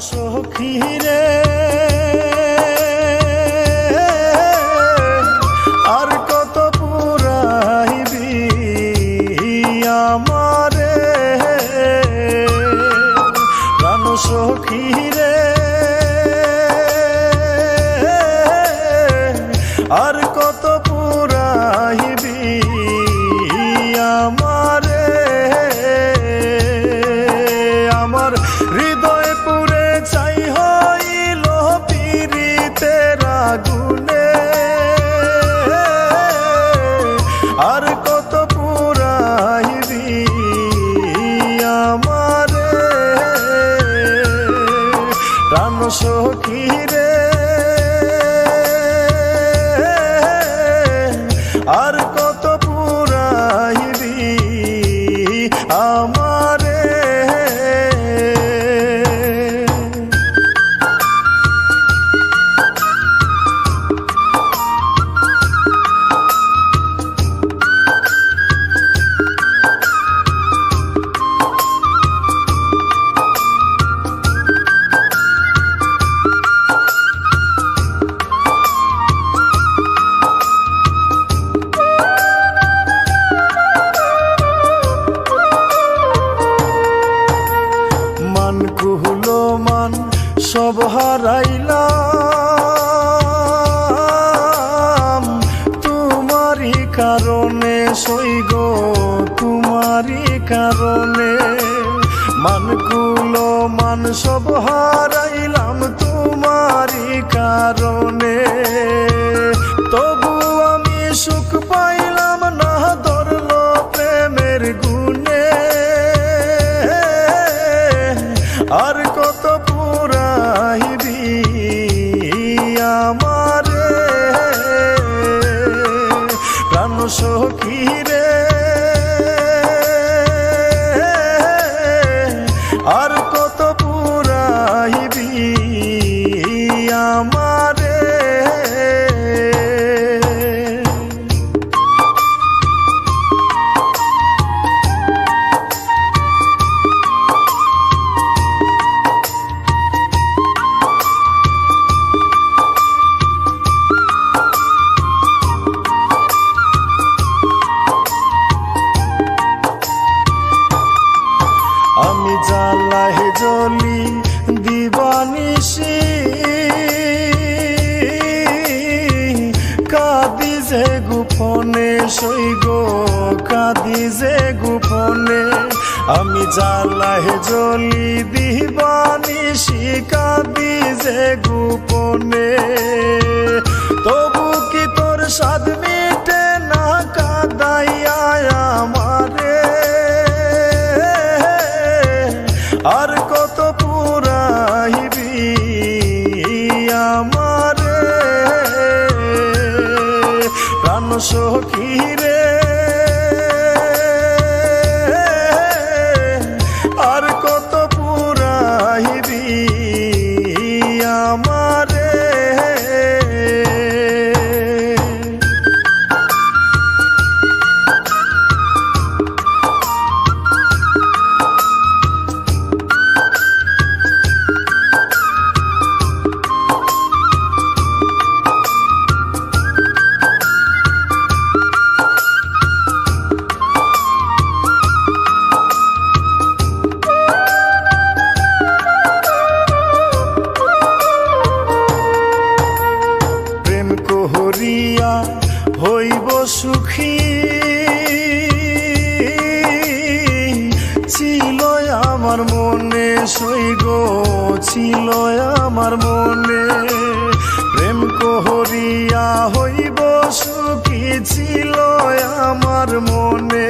সখী রে। আর কত পুরাইবি আমারে। প্রাণ সখী রে। আর কত সখী রে? আর সব হারাইলাম। তোমারই কারণে সইগ তোমারই কারণে। মানকুলো মান সব হারাইলাম তোমারই কারণে। সখী সইগ কাদি যে গোপনে। আমি জ্বালাহে জলি দিবানিসি কাদি যে গোপনে। তবু কি তোর স্বাদ মিটে না কাদাইয়া আমারে? আর কত পুরাইবি আমারে? প্রাণ সখী রে আমার মনে সই গো ছিল আমার মনে প্রেম কোহরিয়া হইব সুখী ছিল আমার মনে।